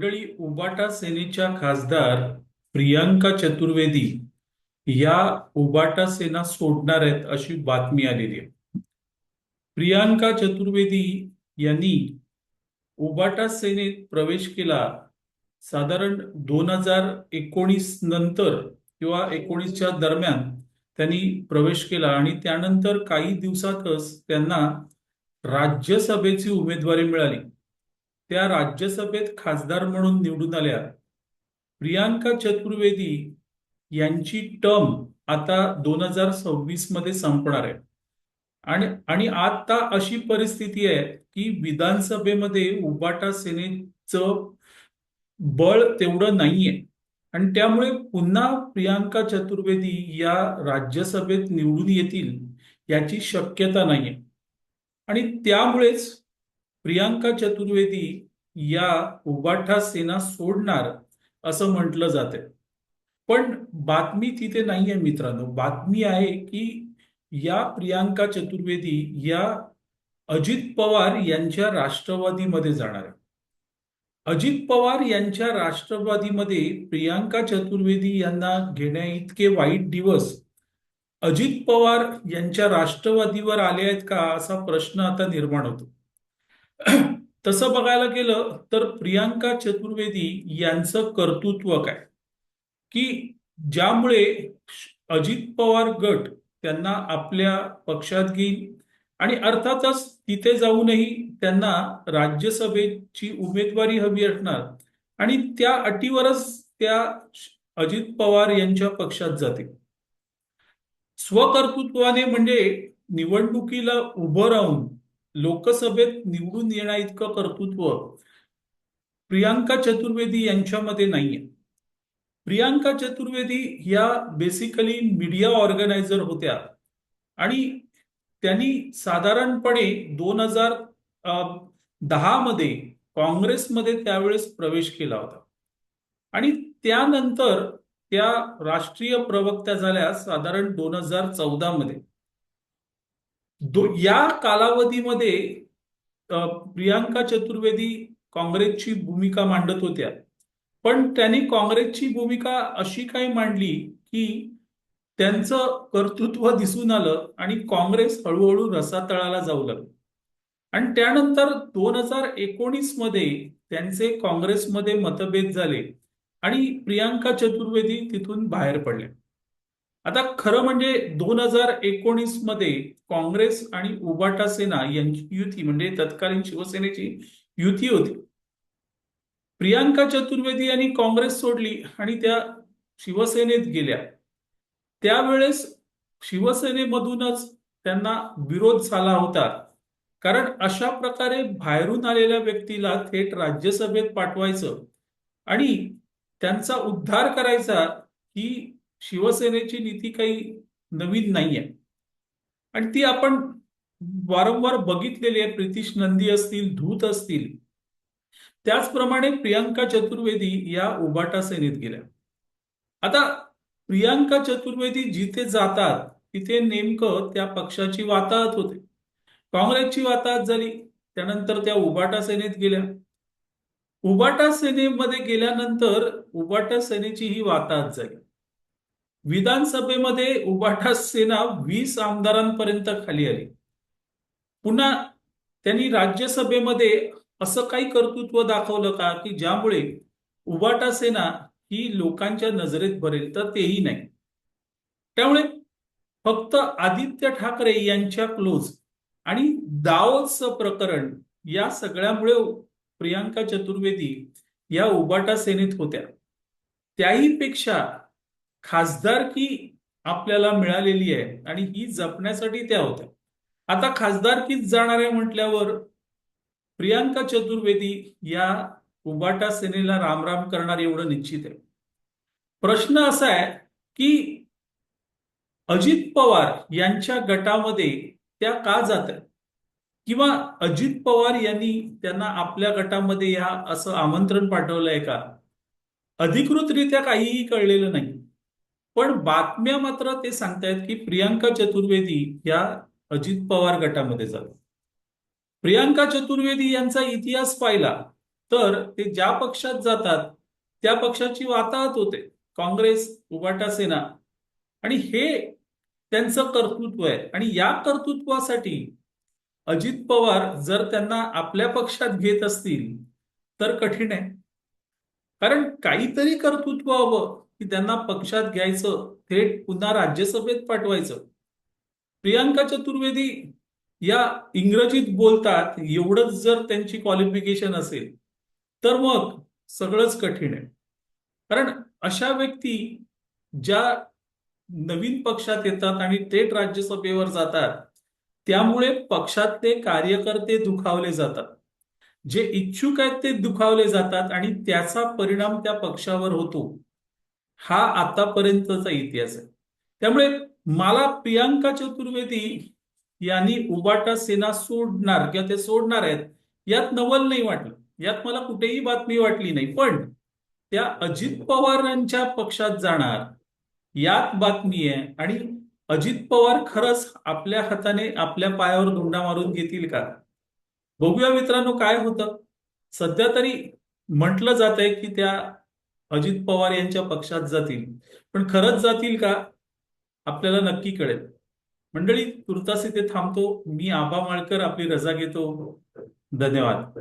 मंडळी उबाटा सेनेच्या खासदार प्रियांका चतुर्वेदी या उबाटा सेना सोडणार आहेत अशी बातमी आलेली आहे. प्रियांका चतुर्वेदी यांनी उबाटा सेनेत प्रवेश केला साधारण दोन हजार एकोणीस नंतर किंवा एकोणीसच्या दरम्यान त्यांनी प्रवेश केला आणि त्यानंतर काही दिवसातच त्यांना राज्यसभेची उमेदवारी मिळाली. त्या राज्यसभेत खासदार म्हणून निवडून आल्या. प्रियांका चतुर्वेदी यांची टर्म आता दोन हजार सव्वीसमध्ये संपणार आहे. आणि आणि आता अशी परिस्थिती आहे की विधानसभेमध्ये उबाटा सेनेचं बळ तेवढं नाहीये. आणि त्यामुळे पुन्हा प्रियांका चतुर्वेदी या राज्यसभेत निवडून येतील याची शक्यता नाहीये. आणि त्यामुळेच प्रियांका चतुर्वेदी या उबाठा सेना सोडणार असं म्हटलं जाते. पण बातमी तिथे नाहीये मित्रांनो. बातमी आहे की या प्रियांका चतुर्वेदी या अजित पवार यांच्या राष्ट्रवादीमध्ये जाणार आहे. अजित पवार यांच्या राष्ट्रवादीमध्ये प्रियांका चतुर्वेदी यांना घेण्या इतके वाईट दिवस अजित पवार यांच्या राष्ट्रवादीवर आले आहेत का असा प्रश्न आता निर्माण होतो. तसं बघायला गेलं तर प्रियांका चतुर्वेदी यांचं कर्तृत्व काय? की ज्यामुळे अजित पवार गट त्यांना आपल्या पक्षात घेईल आणि अर्थातच तिथे जाऊनही त्यांना राज्यसभेची उमेदवारी हवी असणार आणि त्या अटीवरच त्या अजित पवार यांच्या पक्षात जातील. स्वकर्तृत्वाने म्हणजे निवडणुकीला उभं राहून लोकसभेत निवडून येण्या इतकं कर्तृत्व प्रियांका चतुर्वेदी यांच्यामध्ये नाहीये. प्रियांका चतुर्वेदी या बेसिकली मीडिया ऑर्गनायझर होत्या. आणि त्यांनी साधारणपणे दोन हजार दहा मध्ये काँग्रेसमध्ये त्यावेळेस प्रवेश केला होता. आणि त्यानंतर त्या राष्ट्रीय प्रवक्त्या झाल्या साधारण दोन हजार चौदा मध्ये या कालावधीमध्ये प्रियांका चतुर्वेदी काँग्रेसची भूमिका मांडत होत्या. पण त्यांनी काँग्रेसची भूमिका अशी काही मांडली की त्यांचं कर्तृत्व दिसून आलं आणि काँग्रेस हळूहळू रसातळाला जाऊ लागलं. आणि त्यानंतर दोन हजार एकोणीसमध्ये त्यांचे काँग्रेसमध्ये मतभेद झाले आणि प्रियांका चतुर्वेदी तिथून बाहेर पडल्या. आता खरं म्हणजे दोन हजार एकोणीसमध्ये काँग्रेस आणि उबाटा सेना यांची युती म्हणजे तत्कालीन शिवसेनेची युती होती. प्रियांका चतुर्वेदी यांनी काँग्रेस सोडली आणि त्या शिवसेनेत गेल्या. त्यावेळेस शिवसेनेमधूनच त्यांना विरोध झाला होता. कारण अशा प्रकारे बाहेरून आलेल्या व्यक्तीला थेट राज्यसभेत पाठवायचं आणि त्यांचा उद्धार करायचा ही शिवसेनेची नीती काही नवीन नाहीये. आणि ती आपण वारंवार बघितलेली आहे. प्रितिश नंदी असतील धूत असतील. त्याचप्रमाणे प्रियांका चतुर्वेदी या उबाटा सेनेत गेल्या. आता प्रियांका चतुर्वेदी जिथे जातात तिथे नेमकं त्या पक्षाची वाताहत होते. काँग्रेसची वाताहत झाली त्यानंतर त्या उबाटा सेनेत गेल्या. उबाटा सेनेमध्ये गेल्यानंतर उबाटा सेनेची ही वाताहत झाली. विधानसभेमध्ये उबाटा सेना वीस आमदारांपर्यंत खाली आली. पुन्हा त्यांनी राज्यसभेमध्ये असं काही कर्तृत्व दाखवलं का? की ज्यामुळे उबाटा सेना ही लोकांच्या नजरेत भरेल तर तेही नाही. त्यामुळे फक्त आदित्य ठाकरे यांच्या क्लोज आणि दावोचं प्रकरण या सगळ्यामुळे प्रियांका चतुर्वेदी या उबाटा सेनेत होत्या. त्याही पेक्षा खासदारकी आपल्याला मिळालेली आहे आणि ही जपण्यासाठी त्या होत्या. आता खासदारकीच जाणार आहे म्हटल्यावर प्रियांका चतुर्वेदी या उबाटा सेनेला रामराम करणार एवढं निश्चित आहे. प्रश्न असा आहे की अजित पवार यांच्या गटामध्ये त्या का जात आहेत? किंवा अजित पवार यांनी त्यांना आपल्या गटामध्ये या असं आमंत्रण पाठवलंय का? अधिकृतरित्या काहीही कळलेलं नाही. पण बातम्या मात्र ते सांगतायत की प्रियांका चतुर्वेदी या अजित पवार गटामध्ये जातात. प्रियांका चतुर्वेदी यांचा इतिहास पाहिला तर ते ज्या पक्षात जातात त्या पक्षाची वाताहत होते. काँग्रेस उबाटा सेना. आणि हे त्यांचं कर्तृत्व आहे. आणि या कर्तृत्वासाठी अजित पवार जर त्यांना आपल्या पक्षात घेत असतील तर कठीण आहे. कारण काहीतरी कर्तृत्व हवं. की त्यांना पक्षात घ्यायचं थेट पुन्हा राज्यसभेत पाठवायचं. प्रियांका चतुर्वेदी या इंग्रजीत बोलतात एवढंच जर त्यांची क्वालिफिकेशन असेल तर मग सगळंच कठीण आहे. कारण अशा व्यक्ती ज्या नवीन पक्षात येतात आणि थेट राज्यसभेवर जातात त्यामुळे पक्षातले कार्यकर्ते दुखावले जातात. जे इच्छुक आहेत ते दुखावले जातात आणि त्याचा परिणाम त्या पक्षावर होतो. हा आतापर्यंतचा इतिहास आहे. त्यामुळे मला प्रियांका चतुर्वेदी यांनी उबाटा सेना सोडणार किंवा ते सोडणार आहेत यात नवल नाही वाटलं. यात मला कुठेही बातमी वाटली नाही. पण त्या अजित पवारांच्या पक्षात जाणार यात बातमी आहे. आणि अजित पवार खरंच आपल्या हाताने आपल्या पायावर धोंडा मारून घेतील का? बघूया मित्रांनो काय होतं. सध्या तरी म्हटलं जात आहे की त्या अजित पवार यांच्या पक्षात जातील. पण खरंच जातील का? आपल्याला नक्की कळेल. मंडळी तुर्तास इथे थांबतो. मी आबा माळकर आपली रजा घेतो. धन्यवाद.